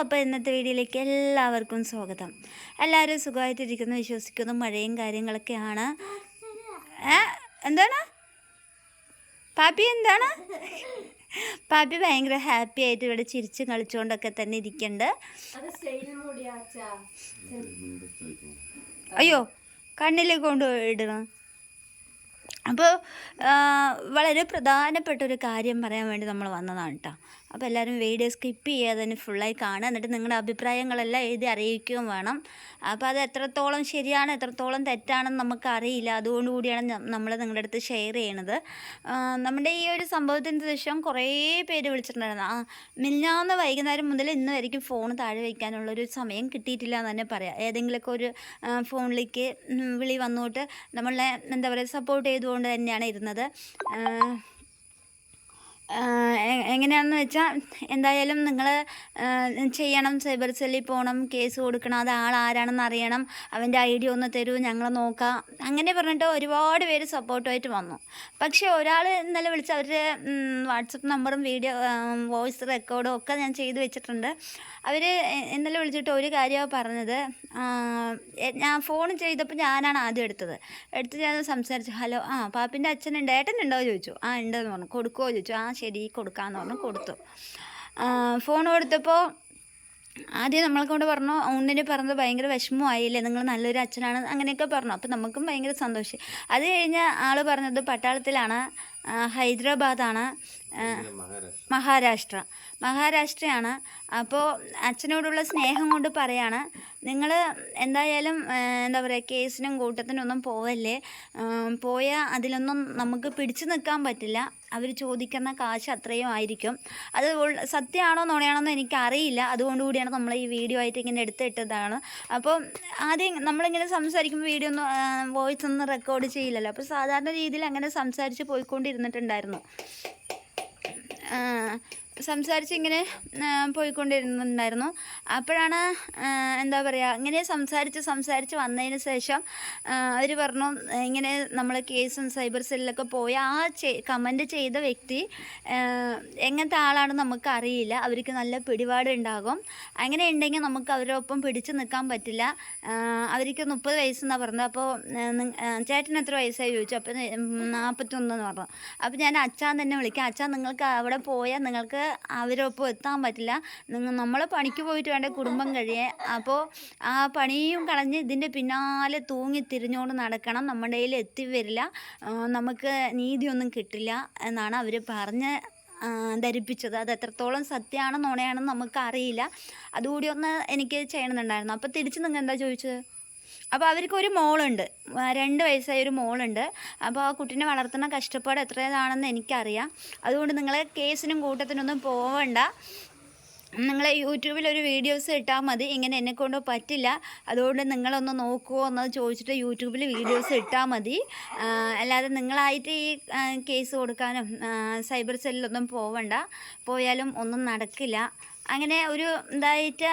അപ്പോൾ ഇന്നത്തെ വീഡിയോയിലേക്ക് എല്ലാവർക്കും സ്വാഗതം. എല്ലാവരും സുഖമായിട്ടിരിക്കുന്നു വിശ്വസിക്കുന്നു മഴയും കാര്യങ്ങളൊക്കെയാണ്. എന്താണ്? പാപ്പി എന്താണ്? പാപ്പി ഭയങ്കര ഹാപ്പി ആയിട്ട് ഇവിടെ ചിരിച്ചും കളിച്ചുകൊണ്ടൊക്കെ തന്നെ ഇരിക്കുന്നുണ്ട് അയ്യോ കണ്ണിലേക്ക് കൊണ്ട് ഇടണം. അപ്പോൾ വളരെ പ്രധാനപ്പെട്ട ഒരു കാര്യം പറയാൻ വേണ്ടി നമ്മൾ വന്നതാണ് കേട്ടോ അപ്പോൾ എല്ലാവരും വീഡിയോ സ്കിപ്പ് ചെയ്യാതെ തന്നെ ഫുള്ളായി കാണുക. എന്നിട്ട് നിങ്ങളുടെ അഭിപ്രായങ്ങളെല്ലാം എഴുതി അറിയിക്കുകയും വേണം. അപ്പോൾ അത് എത്രത്തോളം ശരിയാണ് എത്രത്തോളം തെറ്റാണെന്ന് നമുക്കറിയില്ല അതുകൊണ്ട് കൂടിയാണ് നമ്മൾ നിങ്ങളുടെ അടുത്ത് ഷെയർ ചെയ്യണത്. നമ്മുടെ ഈ ഒരു സംഭവത്തിന് ശേഷം കുറേ പേര് വിളിച്ചിട്ടുണ്ടായിരുന്നു. ആ വൈകുന്നേരം മുതൽ ഇന്ന് വരയ്ക്കും ഫോൺ താഴെ വയ്ക്കാനുള്ളൊരു സമയം കിട്ടിയിട്ടില്ല എന്ന് തന്നെ പറയാം. ഏതെങ്കിലുമൊക്കെ ഒരു ഫോണിലേക്ക് വിളി വന്നോട്ട് നമ്മളെ എന്താ പറയുക സപ്പോർട്ട് ചെയ്തുകൊണ്ട് തന്നെയാണ് ഇരുന്നത്. എങ്ങനെയാണെന്ന് വെച്ചാൽ എന്തായാലും നിങ്ങൾ ചെയ്യണം സൈബർ സെല്ലിൽ പോകണം കേസ് കൊടുക്കണം അത് ആരാണെന്ന് അറിയണം അവന്റെ ഐ ഡി ഒന്ന് തരൂ ഞങ്ങൾ നോക്കാം അങ്ങനെ പറഞ്ഞിട്ട് ഒരുപാട് പേര് സപ്പോർട്ടായിട്ട് വന്നു. പക്ഷേ ഒരാൾ ഇന്നലെ വിളിച്ച് അവരുടെ വാട്സപ്പ് നമ്പറും വീഡിയോ വോയിസ് റെക്കോർഡും ഒക്കെ ഞാൻ ചെയ്ത് വെച്ചിട്ടുണ്ട്. അവർ ഇന്നലെ വിളിച്ചിട്ട് ഒരു കാര്യമാണ് പറഞ്ഞത് ഞാൻ ഫോൺ ചെയ്തപ്പോൾ ഞാനാണ് ആദ്യം എടുത്തത്. എടുത്ത് ഞാൻ സംസാരിച്ചു ഹലോ ആ പാപ്പിന്റെ അച്ഛനുണ്ട് ഏട്ടനുണ്ടോ? ചോദിച്ചു. ആ ഉണ്ടെന്ന് പറഞ്ഞു കൊടുക്കുമോ ചോദിച്ചു. ആ ശരി കൊടുക്കാമെന്ന് പറഞ്ഞു കൊടുത്തു. ഫോൺ കൊടുത്തപ്പോൾ ആദ്യം നമ്മളെ കൊണ്ട് പറഞ്ഞു ഉണ്ണിന് പറഞ്ഞത് ഭയങ്കര വിഷമമായില്ലേ? നിങ്ങൾ നല്ലൊരു അച്ഛനാണ് അങ്ങനെയൊക്കെ പറഞ്ഞു. അപ്പോൾ നമുക്കും ഭയങ്കര സന്തോഷം. അത് കഴിഞ്ഞ് ആൾ പറഞ്ഞത് പട്ടാളത്തിലാണ്. ഹൈദരാബാദാണ്. മഹാരാഷ്ട്ര. മഹാരാഷ്ട്രയാണ്. അപ്പോൾ അച്ഛനോടുള്ള സ്നേഹം കൊണ്ട് പറയാണ് നിങ്ങൾ എന്തായാലും എന്താ പറയുക കേസിനും കൂട്ടത്തിനൊന്നും പോവല്ലേ? പോയാൽ അതിലൊന്നും നമുക്ക് പിടിച്ചു നിൽക്കാൻ പറ്റില്ല. അവർ ചോദിക്കുന്ന കാശ് അത്രയും ആയിരിക്കും. അത് സത്യമാണോ നുണയാണോന്ന് എനിക്കറിയില്ല. അതുകൊണ്ട് കൂടിയാണ് നമ്മൾ ഈ വീഡിയോ ആയിട്ട് ഇങ്ങനെ എടുത്തിട്ടതാണ്. അപ്പോൾ ആദ്യം നമ്മളിങ്ങനെ സംസാരിക്കുമ്പോൾ വീഡിയോ ഒന്നും വോയിസ് ഒന്നും റെക്കോർഡ് ചെയ്യില്ലല്ലോ. അപ്പോൾ സാധാരണ രീതിയിൽ അങ്ങനെ സംസാരിച്ച് പോയിക്കൊണ്ടിരുന്നിട്ടുണ്ടായിരുന്നു. സംസാരിച്ച് ഇങ്ങനെ പോയിക്കൊണ്ടിരുന്നുണ്ടായിരുന്നു. അപ്പോഴാണ് എന്താ പറയുക ഇങ്ങനെ സംസാരിച്ച് സംസാരിച്ച് വന്നതിന് ശേഷം അവർ പറഞ്ഞു ഇങ്ങനെ നമ്മൾ കേസും സൈബർ സെല്ലിലൊക്കെ പോയ ആ കമന്റ് ചെയ്ത വ്യക്തി എങ്ങനത്തെ ആളാണെന്ന് നമുക്ക് അറിയില്ല അവർക്ക് നല്ല പിടിപാട് ഉണ്ടാകും അങ്ങനെ ഉണ്ടെങ്കിൽ നമുക്ക് അവരോടൊപ്പം പിടിച്ചു നിൽക്കാൻ പറ്റില്ല. അവർക്ക് മുപ്പത് വയസ്സെന്നാണ് പറഞ്ഞത്. അപ്പോൾ ചേട്ടന് എത്ര വയസ്സായി ചോദിച്ചു. അപ്പോൾ നാൽപ്പത്തൊന്നെന്ന് പറഞ്ഞു. അപ്പോൾ ഞാൻ അച്ഛാൻ തന്നെ വിളിക്കാം. അച്ഛാ നിങ്ങൾക്ക് അവിടെ പോയാൽ നിങ്ങൾക്ക് അവരൊപ്പം എത്താൻ പറ്റില്ല. നിങ്ങൾ നമ്മൾ പണിക്ക് പോയിട്ട് വേണ്ട കുടുംബം കഴിയാൻ അപ്പോൾ ആ പണിയും കളഞ്ഞ് ഇതിന്റെ പിന്നാലെ തൂങ്ങി തിരിഞ്ഞുകൊണ്ട് നടക്കണം. നമ്മുടെ കയ്യിൽ എത്തി വരില്ല. നമുക്ക് നീതിയൊന്നും കിട്ടില്ല എന്നാണ് അവർ പറഞ്ഞ് ധരിപ്പിച്ചത്. അത് എത്രത്തോളം സത്യമാണോ നുണയാണെന്ന് നമുക്കറിയില്ല. അതുകൂടി ഒന്ന് എനിക്ക് ചെയ്യണമെന്നുണ്ടായിരുന്നു. അപ്പോൾ തിരിച്ച് നിങ്ങൾ എന്താ ചോദിച്ചത്? അപ്പോൾ അവർക്ക് ഒരു മോളുണ്ട്. രണ്ട് വയസ്സായ ഒരു മോളുണ്ട്. അപ്പോൾ ആ കുട്ടീനെ വളർത്തുന്ന കഷ്ടപ്പാട് എത്രയാണെന്ന് എനിക്കറിയാം. അതുകൊണ്ട് നിങ്ങൾ കേസിനും കൂട്ടത്തിനൊന്നും പോവണ്ട. നിങ്ങൾ യൂട്യൂബിൽ ഒരു വീഡിയോസ് ഇട്ടാൽ മതി. ഇങ്ങനെ എന്നെക്കൊണ്ട് പറ്റില്ല. അതുകൊണ്ട് നിങ്ങളൊന്ന് നോക്കുമോ എന്ന് ചോദിച്ചിട്ട് യൂട്യൂബിൽ വീഡിയോസ് ഇട്ടാൽ മതി. അല്ലാതെ നിങ്ങളായിട്ട് ഈ കേസ് കൊടുക്കാനും സൈബർ സെല്ലിലൊന്നും പോവണ്ട. പോയാലും ഒന്നും നടക്കില്ല. അങ്ങനെ ഒരു ഇതായിട്ട്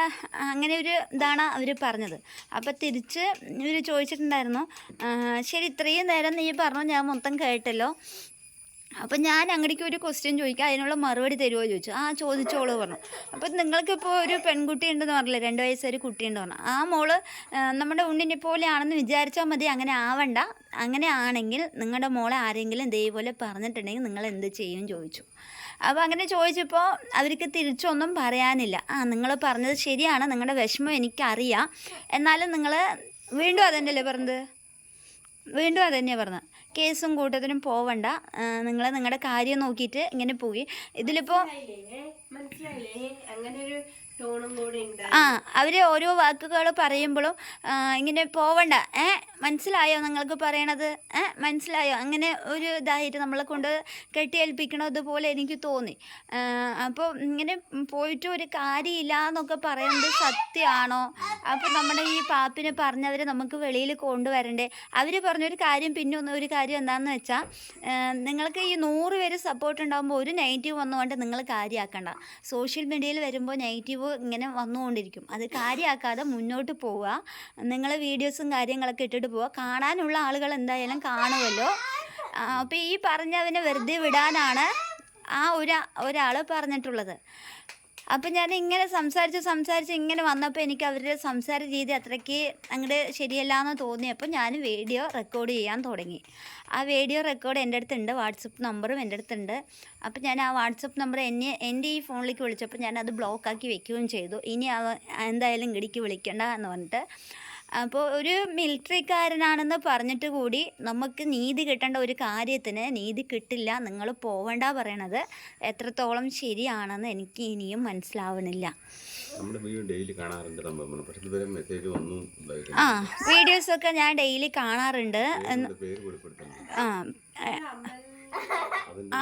അങ്ങനെ ഒരു ഇതാണ് അവർ പറഞ്ഞത്. അപ്പോൾ തിരിച്ച് ഇവർ ചോദിച്ചിട്ടുണ്ടായിരുന്നു ശരി ഇത്രയും നേരം നീ പറഞ്ഞു ഞാൻ മൊത്തം കേട്ടല്ലോ. അപ്പം ഞാൻ അങ്ങടേക്ക് ഒരു ക്വസ്റ്റ്യൻ ചോദിക്കാം അതിനുള്ള മറുപടി തരുമോ ചോദിച്ചു. ആ ചോദിച്ചോളൂ പറഞ്ഞു. അപ്പം നിങ്ങൾക്കിപ്പോൾ ഒരു പെൺകുട്ടി ഉണ്ടെന്ന് പറഞ്ഞില്ലേ രണ്ട് വയസ്സൊരു കുട്ടിയുണ്ട് പറഞ്ഞു. ആ മോൾ നമ്മുടെ ഉണ്ണിനെ പോലെയാണെന്ന് വിചാരിച്ചാൽ മതി അങ്ങനെ ആവണ്ട. അങ്ങനെ ആണെങ്കിൽ നിങ്ങളുടെ മോളെ ആരെങ്കിലും ഇതേപോലെ പറഞ്ഞിട്ടുണ്ടെങ്കിൽ നിങ്ങൾ എന്ത് ചെയ്യും? ചോദിച്ചു. അപ്പോൾ അങ്ങനെ ചോദിച്ചപ്പോൾ അവർക്ക് തിരിച്ചൊന്നും പറയാനില്ല. ആ നിങ്ങൾ പറഞ്ഞത് ശരിയാണ്. നിങ്ങളുടെ വിഷമം എനിക്കറിയാം. എന്നാലും നിങ്ങൾ വീണ്ടും അതന്നെയല്ലേ പറഞ്ഞത്? വീണ്ടും അതന്നെയാണ് തന്നെയാണ് പറഞ്ഞത്. കേസും കൂട്ടത്തിനും പോവണ്ട. നിങ്ങൾ നിങ്ങളുടെ കാര്യം നോക്കിയിട്ട് ഇങ്ങനെ പോയി. ഇതിലിപ്പോൾ അങ്ങനെ ഒരു ആ അവർ ഓരോ വാക്കുകൾ പറയുമ്പോഴും ഇങ്ങനെ പോവണ്ട. ഏ മനസ്സിലായോ നിങ്ങൾക്ക് പറയണത്? ഏ മനസ്സിലായോ? അങ്ങനെ ഒരു ഇതായിട്ട് നമ്മളെ കൊണ്ട് കെട്ടിയേൽപ്പിക്കണത് പോലെ എനിക്ക് തോന്നി. അപ്പോൾ ഇങ്ങനെ പോയിട്ട് ഒരു കാര്യമില്ല എന്നൊക്കെ പറയുന്നത് സത്യമാണോ? അപ്പോൾ നമ്മുടെ ഈ പാപ്പിനെ പറഞ്ഞവരെ നമുക്ക് വെളിയിൽ കൊണ്ടുവരണ്ടേ? അവർ പറഞ്ഞൊരു കാര്യം പിന്നെ ഒന്ന് ഒരു കാര്യം എന്താണെന്ന് വെച്ചാൽ നിങ്ങൾക്ക് ഈ നൂറ് പേര് സപ്പോർട്ട് ഉണ്ടാകുമ്പോൾ ഒരു നെഗറ്റീവ് വന്നുകൊണ്ട് നിങ്ങൾ കാര്യമാക്കണ്ട സോഷ്യൽ മീഡിയയിൽ വരുമ്പോൾ നെഗറ്റീവ് ഇങ്ങനെ വന്നുകൊണ്ടിരിക്കും. അത് കാര്യമാക്കാതെ മുന്നോട്ട് പോവുക. നിങ്ങളെ വീഡിയോസും കാര്യങ്ങളൊക്കെ ഇട്ടിട്ട് പോവുക. കാണാനുള്ള ആളുകൾ എന്തായാലും കാണുമല്ലോ അപ്പോൾ ഈ പറഞ്ഞവനെ വെറുതെ വിടാനാണ് ആ ഒരു ഒരാൾ പറഞ്ഞിട്ടുള്ളത്. അപ്പം ഞാൻ ഇങ്ങനെ സംസാരിച്ച് സംസാരിച്ച് ഇങ്ങനെ വന്നപ്പോൾ എനിക്ക് അവരുടെ സംസാര രീതി അത്രയ്ക്ക് അങ്ങോട്ട് ശരിയല്ല എന്ന് തോന്നിയപ്പോൾ ഞാൻ വീഡിയോ റെക്കോർഡ് ചെയ്യാൻ തുടങ്ങി. ആ വീഡിയോ റെക്കോർഡ് എന്റെ അടുത്തുണ്ട്. വാട്സപ്പ് നമ്പറും എന്റെ അടുത്തുണ്ട്. അപ്പം ഞാൻ ആ വാട്സപ്പ് നമ്പർ എന്നെ എന്റെ ഈ ഫോണിലേക്ക് വിളിച്ചപ്പോൾ ഞാൻ അത് ബ്ലോക്കാക്കി വെക്കുകയും ചെയ്തു. ഇനി എന്തായാലും ഇങ്ങടിക്ക് വിളിക്കണ്ട എന്ന് പറഞ്ഞിട്ട് അപ്പോൾ ഒരു മിലിറ്ററിക്കാരനാണെന്ന് പറഞ്ഞിട്ട് കൂടി നമുക്ക് നീതി കിട്ടേണ്ട ഒരു കാര്യത്തിന് നീതി കിട്ടില്ല നിങ്ങൾ പോവണ്ട പറയണത് എത്രത്തോളം ശരിയാണെന്ന് എനിക്ക് ഇനിയും മനസ്സിലാവണില്ല. ആ വീഡിയോസൊക്കെ ഞാൻ ഡെയിലി കാണാറുണ്ട്. ആ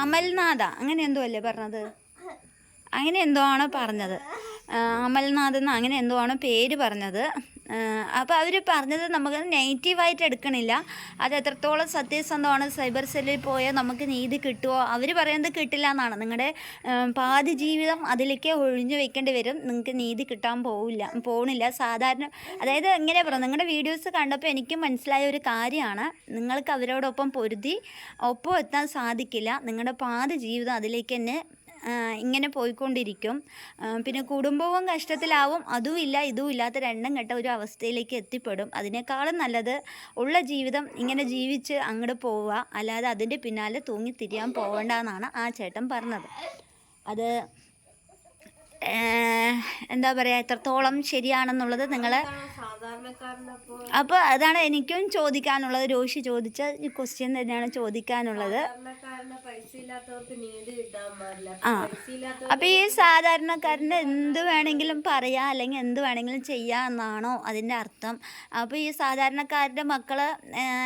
അമൽനാഥ അങ്ങനെ എന്തോ അല്ലേ പറഞ്ഞത്? അങ്ങനെ എന്തോ ആണ് പറഞ്ഞത്. അമൽനാഥ് എന്ന് അങ്ങനെ എന്തോ ആണ് പേര് പറഞ്ഞത്. അപ്പോൾ അവർ പറഞ്ഞത് നമുക്ക് നെഗറ്റീവായിട്ട് എടുക്കണില്ല. അത് എത്രത്തോളം സത്യസന്ധമാണ്. സൈബർ സെല്ലിൽ പോയാൽ നമുക്ക് നീതി കിട്ടുമോ അവർ പറയുന്നത് കിട്ടില്ല എന്നാണ്. നിങ്ങളുടെ പാതി ജീവിതം അതിലേക്ക് ഒഴിഞ്ഞു വെക്കേണ്ടി വരും. നിങ്ങൾക്ക് നീതി കിട്ടാൻ പോവില്ല പോകണില്ല സാധാരണ അതായത് എങ്ങനെ പറയാം നിങ്ങളുടെ വീഡിയോസ് കണ്ടപ്പോൾ എനിക്ക് മനസ്സിലായ ഒരു കാര്യമാണ്. നിങ്ങൾക്ക് അവരോടൊപ്പം പൊരുതി ഒപ്പം എത്താൻ സാധിക്കില്ല. നിങ്ങളുടെ പാതി ജീവിതം അതിലേക്ക് തന്നെ ഇങ്ങനെ പോയിക്കൊണ്ടിരിക്കും. പിന്നെ കുടുംബവും കഷ്ടത്തിലാവും. അതുമില്ല ഇല്ല ഇതും ഇല്ലാത്ത രണ്ടും കെട്ട ഒരു അവസ്ഥയിലേക്ക് എത്തിപ്പെടും. അതിനേക്കാളും നല്ലത് ഉള്ള ജീവിതം ഇങ്ങനെ ജീവിച്ച് അങ്ങോട്ട് പോവുക. അല്ലാതെ അതിന്റെ പിന്നാലെ തൂങ്ങി തിരിയാൻ പോകണ്ട എന്നാണ് ആ ചേട്ടൻ പറഞ്ഞത്. അത് എന്താ പറയുക എത്രത്തോളം ശരിയാണെന്നുള്ളത് നിങ്ങൾ അപ്പോൾ അതാണ് എനിക്കും ചോദിക്കാനുള്ളത്. രോഷി ചോദിച്ച ഈ ക്വസ്റ്റ്യൻ തന്നെയാണ് ചോദിക്കാനുള്ളത്. ആ. അപ്പം അപ്പോൾ ഈ സാധാരണക്കാരന് എന്ത് വേണമെങ്കിലും പറയാം അല്ലെങ്കിൽ എന്ത് വേണമെങ്കിലും ചെയ്യാം എന്നാണോ അതിന്റെ അർത്ഥം. അപ്പോൾ ഈ സാധാരണക്കാരുടെ മക്കൾ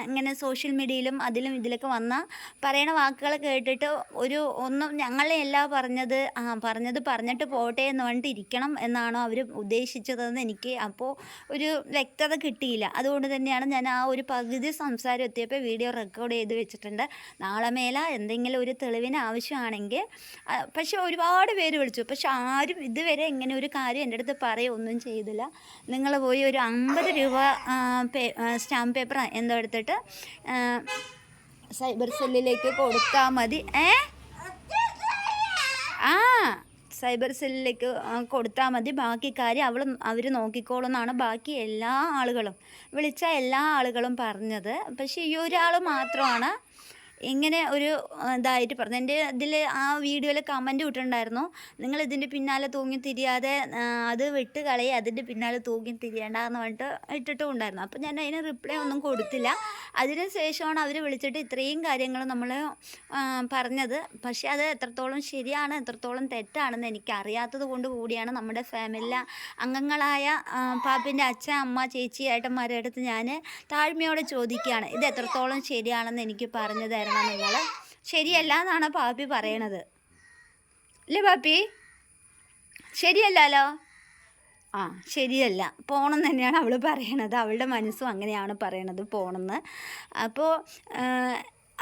ഇങ്ങനെ സോഷ്യൽ മീഡിയയിലും അതിലും ഇതിലൊക്കെ വന്ന പറയണ വാക്കുകൾ കേട്ടിട്ട് ഒരു ഒന്നും ഞങ്ങളെയല്ല പറഞ്ഞത്. ആ പറഞ്ഞത് പറഞ്ഞിട്ട് പോട്ടെ ഇരിക്കണം എന്നാണോ അവർ ഉദ്ദേശിച്ചതെന്ന് എനിക്ക് അപ്പോൾ ഒരു വ്യക്തത കിട്ടിയില്ല. അതുകൊണ്ട് തന്നെയാണ് ഞാൻ ആ ഒരു പകുതി സംസാരം എത്തിയപ്പോൾ വീഡിയോ റെക്കോർഡ് ചെയ്ത് വെച്ചിട്ടുണ്ട്. നാളെ മേല എന്തെങ്കിലും ഒരു തെളിവിന് ആവശ്യമാണെങ്കിൽ പക്ഷേ ഒരുപാട് പേര് വിളിച്ചു. പക്ഷെ ആരും ഇതുവരെ ഇങ്ങനെ ഒരു കാര്യം എന്റെ അടുത്ത് പറയുകയൊന്നും ചെയ്തില്ല. നിങ്ങൾ പോയി ഒരു അമ്പത് രൂപ സ്റ്റാമ്പ് പേപ്പർ എന്തോ എടുത്തിട്ട് സൈബർ സെല്ലിലേക്ക് കൊടുത്താൽ മതി. ഏ? ആ സൈബർ സെല്ലിലേക്ക് കൊടുത്താൽ മതി. ബാക്കി കാര്യം അവൾ അവർ നോക്കിക്കോളും എന്നാണ് ബാക്കി എല്ലാ ആളുകളും വിളിച്ച എല്ലാ ആളുകളും പറഞ്ഞത്. പക്ഷേ ഈ ഒരാൾ മാത്രമാണ് ഇങ്ങനെ ഒരു ഇതായിട്ട് പറഞ്ഞു. എന്റെ ഇതിൽ ആ വീഡിയോയിൽ കമന്റ് ഇട്ടിട്ടുണ്ടായിരുന്നു. നിങ്ങൾ ഇതിന്റെ പിന്നാലെ തൂങ്ങി തിരിയാതെ അത് വിട്ട് കളയി അതിന്റെ പിന്നാലെ തൂങ്ങി തിരിയണ്ട എന്ന് പറഞ്ഞിട്ട് ഇട്ടിട്ടും ഉണ്ടായിരുന്നു അപ്പോൾ ഞാൻ അതിന് റിപ്ലൈ ഒന്നും കൊടുത്തില്ല. അതിന് ശേഷമാണ് അവർ വിളിച്ചിട്ട് ഇത്രയും കാര്യങ്ങൾ നമ്മൾ പറഞ്ഞത്. പക്ഷേ അത് എത്രത്തോളം ശരിയാണ് എത്രത്തോളം തെറ്റാണെന്ന് എനിക്ക് അറിയാത്തത് കൊണ്ട് കൂടിയാണ് നമ്മുടെ ഫാമിലിയിലെ അംഗങ്ങളായ പാപ്പിന്റെ അച്ഛൻ അമ്മ ചേച്ചി ഏട്ടന്മാരുടെ അടുത്ത് ഞാൻ താഴ്മയോടെ ചോദിക്കുകയാണ്. ഇത് എത്രത്തോളം ശരിയാണെന്ന് എനിക്ക് പറഞ്ഞു തരണം നിങ്ങൾ ശരിയല്ല എന്നാണ് പാപ്പി പറയണത്? അല്ലേ പാപ്പി? ശരിയല്ലല്ലോ ആ ശരിയല്ല. പോകണം തന്നെയാണ് അവൾ പറയണത്. അവളുടെ മനസ്സും അങ്ങനെയാണ് പറയണത് പോകണമെന്ന് അപ്പോൾ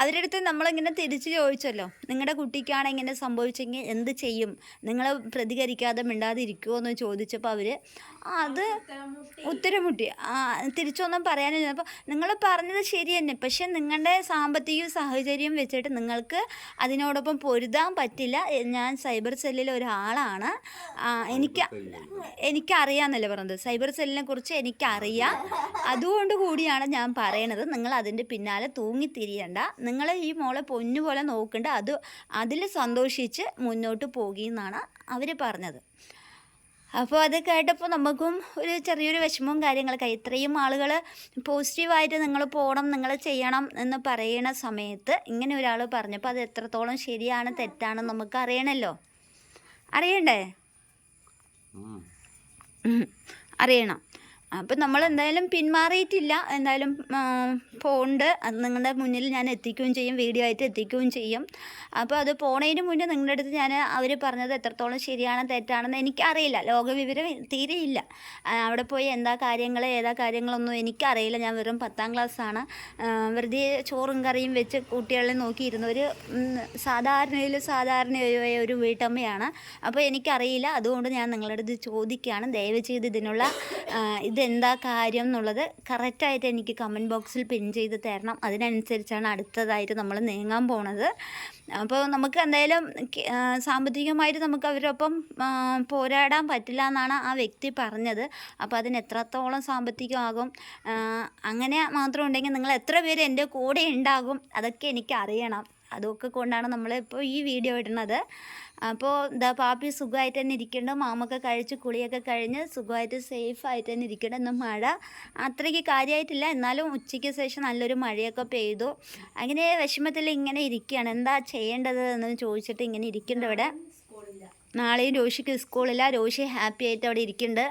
അവരുടെ അടുത്ത് നമ്മളിങ്ങനെ തിരിച്ചു ചോദിച്ചല്ലോ? നിങ്ങളുടെ കുട്ടിക്കാണ് ഇങ്ങനെ സംഭവിച്ചെങ്കിൽ എന്ത് ചെയ്യും? നിങ്ങൾ പ്രതികരിക്കാതെ മിണ്ടാതെ ഇരിക്കുമോ എന്ന് ചോദിച്ചപ്പോൾ അവർ അത് ഉത്തരം മുട്ടി ആ തിരിച്ചൊന്നും പറയാനില്ല അപ്പോൾ നിങ്ങൾ പറഞ്ഞത് ശരി തന്നെ പക്ഷെ നിങ്ങളുടെ സാമ്പത്തിക സാഹചര്യം വെച്ചിട്ട് നിങ്ങൾക്ക് അതിനോടൊപ്പം പൊരുതാൻ പറ്റില്ല. ഞാൻ സൈബർ സെല്ലിൽ ഒരാളാണ്. എനിക്ക് എനിക്കറിയാമെന്നല്ലേ പറഞ്ഞത്. സൈബർ സെല്ലിനെ കുറിച്ച് എനിക്കറിയാം. അതുകൊണ്ട് കൂടിയാണ് ഞാൻ പറയണത്. നിങ്ങൾ അതിന്റെ പിന്നാലെ തൂങ്ങിത്തിരിയണ്ട. നിങ്ങൾ ഈ മോളെ പൊന്നുപോലെ നോക്കേണ്ട. അത് അതിൽ സന്തോഷിച്ച് മുന്നോട്ട് പോകുമെന്നാണ് അവർ പറഞ്ഞത്. അപ്പോൾ അത് കേട്ടപ്പോൾ നമുക്കും ഒരു ചെറിയൊരു വിഷമവും കാര്യങ്ങളൊക്കെ ഇത്രയും ആളുകൾ പോസിറ്റീവായിട്ട് നിങ്ങൾ പോകണം നിങ്ങൾ ചെയ്യണം എന്ന് പറയുന്ന സമയത്ത് ഇങ്ങനെ ഒരാൾ പറഞ്ഞപ്പോൾ അത് എത്രത്തോളം ശരിയാണ് തെറ്റാണ് നമുക്ക് അറിയണമല്ലോ അറിയണ്ടേ. അറിയണം. അപ്പം നമ്മൾ എന്തായാലും പിന്മാറിയിട്ടില്ല എന്തായാലും പോണ്ട് അത് നിങ്ങളുടെ മുന്നിൽ ഞാൻ എത്തിക്കുകയും ചെയ്യും. വീഡിയോ ആയിട്ട് എത്തിക്കുകയും ചെയ്യും. അപ്പോൾ അത് പോണതിന് മുന്നേ നിങ്ങളുടെ അടുത്ത് ഞാൻ അവർ പറഞ്ഞത് എത്രത്തോളം ശരിയാണ് തെറ്റാണെന്ന് എനിക്കറിയില്ല. ലോകവിവരം തീരെ ഇല്ല. അവിടെ പോയി എന്താ കാര്യങ്ങൾ ഏതാ കാര്യങ്ങളൊന്നും എനിക്കറിയില്ല. ഞാൻ വെറും പത്താം ക്ലാസ്സാണ്. വെറുതെ ചോറും കറിയും വെച്ച് കുട്ടികളെ നോക്കിയിരുന്ന ഒരു സാധാരണയിൽ സാധാരണയായ ഒരു വീട്ടമ്മയാണ്. അപ്പോൾ എനിക്കറിയില്ല. അതുകൊണ്ട് ഞാൻ നിങ്ങളുടെ അടുത്ത് ചോദിക്കുകയാണ്. ദയവ് ചെയ്ത് ഇതിനുള്ള ഇതെന്താ കാര്യം എന്നുള്ളത് കറക്റ്റായിട്ട് എനിക്ക് കമന്റ് ബോക്സിൽ പിൻ ചെയ്ത് തരണം. അതിനനുസരിച്ചാണ് അടുത്തതായിട്ട് നമ്മൾ നീങ്ങാൻ പോണത്. അപ്പോൾ നമുക്ക് എന്തായാലും സാമ്പത്തികമായിട്ട് നമുക്ക് അവരൊപ്പം പോരാടാൻ പറ്റില്ല എന്നാണ് ആ വ്യക്തി പറഞ്ഞത്. അപ്പോൾ അതിന് എത്രത്തോളം സാമ്പത്തികമാകും? അങ്ങനെ മാത്രം ഉണ്ടെങ്കിൽ നിങ്ങൾ എത്ര പേര് എന്റെ കൂടെ ഉണ്ടാകും? അതൊക്കെ എനിക്ക് അറിയണം. അതൊക്കെ കൊണ്ടാണ് നമ്മൾ നമ്മളിപ്പോൾ ഈ വീഡിയോ ഇടുന്നത്. അപ്പോൾ എന്താ പാപ്പി സുഖമായിട്ട് തന്നെ ഇരിക്കുന്നുണ്ട് മാമൊക്കെ കഴിച്ച് കുളിയൊക്കെ കഴിഞ്ഞ് സുഖമായിട്ട് സേഫായിട്ട് തന്നെ ഇരിക്കുന്നുണ്ട് ഇന്ന് മഴ അത്രയ്ക്ക് കാര്യമായിട്ടില്ല എന്നാലും ഉച്ചയ്ക്ക് ശേഷം നല്ലൊരു മഴയൊക്കെ പെയ്തു. അങ്ങനെ വിഷമത്തിൽ ഇങ്ങനെ ഇരിക്കുകയാണ് എന്താ ചെയ്യേണ്ടത് എന്ന് ചോദിച്ചിട്ട് ഇങ്ങനെ ഇരിക്കുന്നുണ്ട് ഇവിടെ. നാളെയും രോഷിക്ക് സ്കൂളില്ല. രോഷി ഹാപ്പി ആയിട്ട് അവിടെ ഇരിക്കുന്നുണ്ട്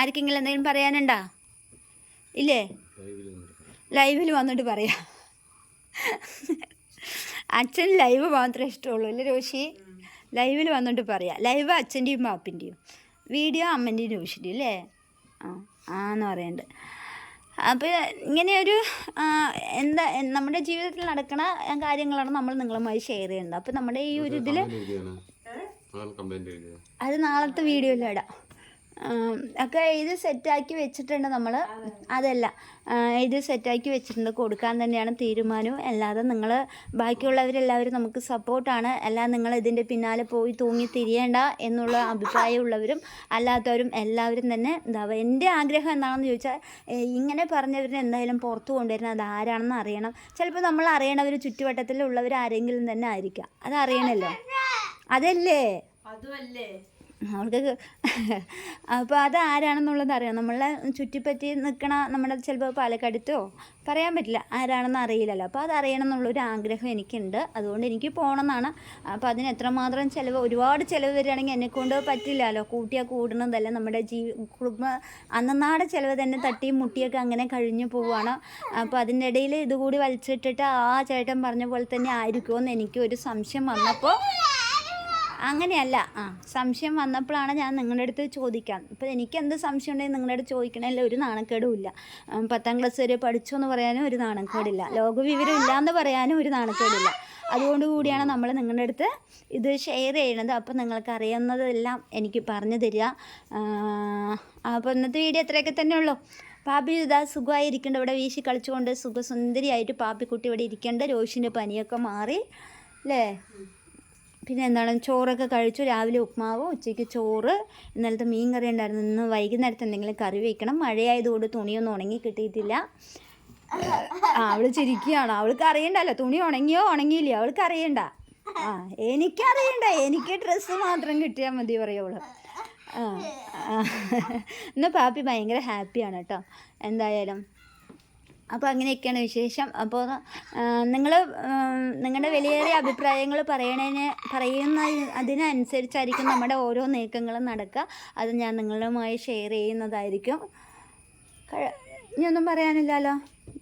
ആർക്കെങ്കിലും എന്തെങ്കിലും പറയാനുണ്ടോ? ഇല്ലേ? ലൈവിൽ വന്നിട്ട് പറയാം. അച്ഛൻ ലൈവ് മാത്രമേ ഇഷ്ടമുള്ളൂ. അല്ലേ രോഷി ലൈവിൽ വന്നിട്ട് പറയാം. ലൈവ് അച്ഛന്റെയും പാപ്പിന്റെയും വീഡിയോ അമ്മന്റെയും രോഷിന്റെയും അല്ലേ? ആ ആന്ന് പറയുന്നുണ്ട് അപ്പോൾ ഇങ്ങനെയൊരു ഒരു എന്താ നമ്മുടെ ജീവിതത്തിൽ നടക്കുന്ന കാര്യങ്ങളാണ് നമ്മൾ നിങ്ങളുമായി ഷെയർ ചെയ്യുന്നത്. അപ്പോൾ നമ്മുടെ ഈ ഒരു ഇതിൽ അത് നാളത്തെ ആം, ഒക്കെ എഴുതി സെറ്റാക്കി വെച്ചിട്ടുണ്ട് നമ്മൾ അതല്ല എഴുത് സെറ്റാക്കി വെച്ചിട്ടുണ്ട്. കൊടുക്കാൻ തന്നെയാണ് തീരുമാനവും. അല്ലാതെ നിങ്ങൾ ബാക്കിയുള്ളവരെല്ലാവരും നമുക്ക് സപ്പോർട്ടാണ് അല്ലാതെ നിങ്ങൾ ഇതിന്റെ പിന്നാലെ പോയി തൂങ്ങി തിരിയേണ്ട എന്നുള്ള അഭിപ്രായമുള്ളവരും അല്ലാത്തവരും എല്ലാവരും തന്നെ എന്താ എന്റെ ആഗ്രഹം എന്താണെന്ന് ചോദിച്ചാൽ ഇങ്ങനെ പറഞ്ഞവരിനെ എന്തായാലും പുറത്തു കൊണ്ടുവരുന്നത് അത് ആരാണെന്ന് അറിയണം. ചിലപ്പോൾ നമ്മൾ അറിയണവർ ചുറ്റുവട്ടത്തിലുള്ളവർ ആരെങ്കിലും തന്നെ ആയിരിക്കാം. അതറിയണല്ലോ. അതല്ലേ? അതുമല്ലേ അവൾക്ക് അപ്പോൾ അത് ആരാണെന്നുള്ളത് അറിയാം. നമ്മളെ ചുറ്റിപ്പറ്റി നിൽക്കണ നമ്മുടെ ചിലപ്പോൾ പാലക്കടുത്തോ പറയാൻ പറ്റില്ല. ആരാണെന്ന് അറിയില്ലല്ലോ. അപ്പോൾ അത് അറിയണം എന്നുള്ളൊരു ആഗ്രഹം എനിക്കുണ്ട്. അതുകൊണ്ട് എനിക്ക് പോകണമെന്നാണ് അപ്പോൾ അതിന് എത്രമാത്രം ചിലവ് ഒരുപാട് ചിലവ് വരികയാണെങ്കിൽ എന്നെക്കൊണ്ട് പറ്റില്ലല്ലോ. കൂട്ടിയാൽ കൂടുന്നതല്ല നമ്മുടെ ജീ കുടുംബ അന്നനാടെ ചിലവ് തന്നെ തട്ടിയും മുട്ടിയൊക്കെ അങ്ങനെ കഴിഞ്ഞു പോവുകയാണ് അപ്പോൾ അതിന്റെ ഇടയിൽ ഇതുകൂടി വലിച്ചിട്ടിട്ട് ആ ചേട്ടൻ പറഞ്ഞ പോലെ തന്നെ ആയിരിക്കുമോ എന്ന് എനിക്ക് ഒരു സംശയം വന്നപ്പോൾ അങ്ങനെയല്ല. ആ സംശയം വന്നപ്പോഴാണ് ഞാൻ നിങ്ങളുടെ അടുത്ത് ചോദിക്കാൻ ഇപ്പോൾ എനിക്ക് എന്ത് സംശയം ഉണ്ടെങ്കിൽ നിങ്ങളുടെ അടുത്ത് ചോദിക്കണതിൽ ഒരു നാണക്കേടും ഇല്ല. പത്താം ക്ലാസ് വരെ പഠിച്ചു എന്ന് പറയാനും ഒരു നാണക്കേടില്ല. ലോകവിവരം ഇല്ലയെന്ന് പറയാനും ഒരു നാണക്കേടില്ല. അതുകൊണ്ട് കൂടിയാണ് നമ്മൾ നിങ്ങളുടെ അടുത്ത് ഇത് ഷെയർ ചെയ്യണത്. അപ്പോൾ നിങ്ങൾക്ക് അറിയുന്നതെല്ലാം എനിക്ക് പറഞ്ഞു തരിക. അപ്പോൾ ഇന്നത്തെ വീഡിയോ ഇത്രയൊക്കെ തന്നെ ഉള്ളൂ. പാപ്പി ഇതാ സുഖമായി ഇരിക്കേണ്ട ഇവിടെ വീശി കളിച്ചുകൊണ്ട് സുഖസുന്ദരിയായിട്ട് പാപ്പിക്കുട്ടി ഇവിടെ ഇരിക്കേണ്ട. രോഷിന്റെ പനിയൊക്കെ മാറി. അല്ലേ പിന്നെ എന്താണ് ചോറൊക്കെ കഴിച്ചു. രാവിലെ ഉപ്മാവ് ഉച്ചയ്ക്ക് ചോറ്. ഇന്നലത്തെ മീൻ കറി ഉണ്ടായിരുന്നു. ഇന്ന് വൈകുന്നേരത്തെ എന്തെങ്കിലും കറി വയ്ക്കണം മഴയായതുകൊണ്ട് തുണിയൊന്നും ഉണങ്ങി കിട്ടിയിട്ടില്ല. അവൾ ചിരിക്കുകയാണ്. അവൾക്ക് അറിയണ്ടല്ലോ. തുണി ഉണങ്ങിയോ? ഉണങ്ങിയില്ലയോ അവൾക്ക് അറിയണ്ട. ആ എനിക്കറിയണ്ട. എനിക്ക് ഡ്രസ്സ് മാത്രം കിട്ടിയാൽ മതി പറയുള്ളൂ ആ. ഇന്ന് പാപ്പി ഭയങ്കര ഹാപ്പിയാണ് കേട്ടോ. എന്തായാലും. അപ്പോൾ അങ്ങനെയൊക്കെയാണ് വിശേഷം. അപ്പോൾ നിങ്ങൾ നിങ്ങളുടെ വിലയേറിയ അഭിപ്രായങ്ങൾ പറയണതിന് പറയുന്ന അതിനനുസരിച്ചായിരിക്കും നമ്മുടെ ഓരോ നീക്കങ്ങളും നടക്കുക. അത് ഞാൻ നിങ്ങളുമായി ഷെയർ ചെയ്യുന്നതായിരിക്കും. ഇനി ഒന്നും പറയാനില്ലല്ലോ?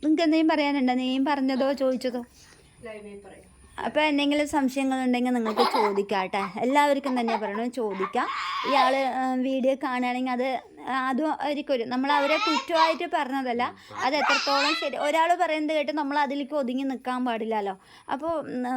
നിങ്ങൾക്ക് എന്തെങ്കിലും പറയാനുണ്ടോ? നീയും പറഞ്ഞതോ ചോദിച്ചതോ? അപ്പോൾ എന്തെങ്കിലും സംശയങ്ങളുണ്ടെങ്കിൽ നിങ്ങൾക്ക് ചോദിക്കാം കേട്ടോ എല്ലാവർക്കും തന്നെ പറയണം? ചോദിക്കാം. ഇയാൾ വീഡിയോ കാണുകയാണെങ്കിൽ അത് അതും ആയിരിക്കും നമ്മൾ അവരെ കുറ്റമായിട്ട് പറഞ്ഞതല്ല. അത് എത്രത്തോളം ശരി. ഒരാൾ പറയുന്നത് കേട്ട് നമ്മൾ അതിലേക്ക് ഒതുങ്ങി നിൽക്കാൻ പാടില്ലല്ലോ. അപ്പോൾ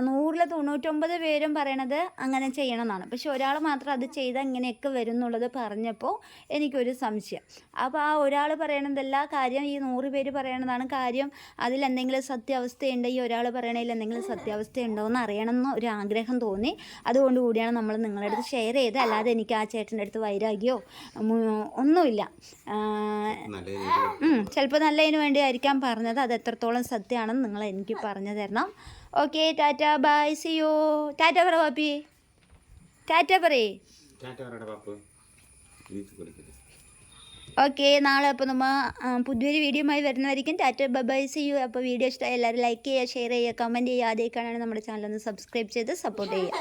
നൂറിൽ തൊണ്ണൂറ്റൊമ്പത് പേരും പറയണത് അങ്ങനെ ചെയ്യണം എന്നാണ് പക്ഷെ ഒരാൾ മാത്രം അത് ചെയ്താൽ ഇങ്ങനെയൊക്കെ വരും എന്നുള്ളത് പറഞ്ഞപ്പോൾ എനിക്കൊരു സംശയം. അപ്പോൾ ആ ഒരാൾ പറയണതല്ല കാര്യം ഈ നൂറ് പേര് പറയണതാണ് കാര്യം. അതിലെന്തെങ്കിലും സത്യാവസ്ഥയുണ്ട് ഈ ഒരാൾ പറയണതിൽ എന്തെങ്കിലും സത്യാവസ്ഥ ഉണ്ടോ എന്ന് അറിയണം എന്ന് ഒരു ആഗ്രഹം തോന്നി. അതുകൊണ്ട് കൂടിയാണ് നമ്മൾ നിങ്ങളുടെ അടുത്ത് ഷെയർ ചെയ്ത് അല്ലാതെ എനിക്ക് ആ ചേട്ടന്റെ അടുത്ത് വൈരാഗ്യോ ഉം, ഒന്നുമില്ല. ചിലപ്പോൾ നല്ലതിന് വേണ്ടി ആയിരിക്കാം പറഞ്ഞത്. അത് എത്രത്തോളം സത്യമാണെന്ന് നിങ്ങൾ എനിക്ക് പറഞ്ഞു തരണം. Okay tata bye see you tata പറ പാപ്പി. ടാറ്റ പറയേ ഓക്കെ നാളെ അപ്പോൾ നമ്മൾ പുതിയൊരു വീഡിയോയുമായി വരുന്നതായിരിക്കും ടാറ്റ ബൈ സി യു അപ്പോൾ വീഡിയോ ഇഷ്ടമായി എല്ലാവരും ലൈക്ക് ചെയ്യുക ഷെയർ ചെയ്യുക കമന്റ് ചെയ്യുക. കാണാൻ നമ്മുടെ ചാനൽ ഒന്ന് സബ്സ്ക്രൈബ് ചെയ്ത് സപ്പോർട്ട് ചെയ്യുക.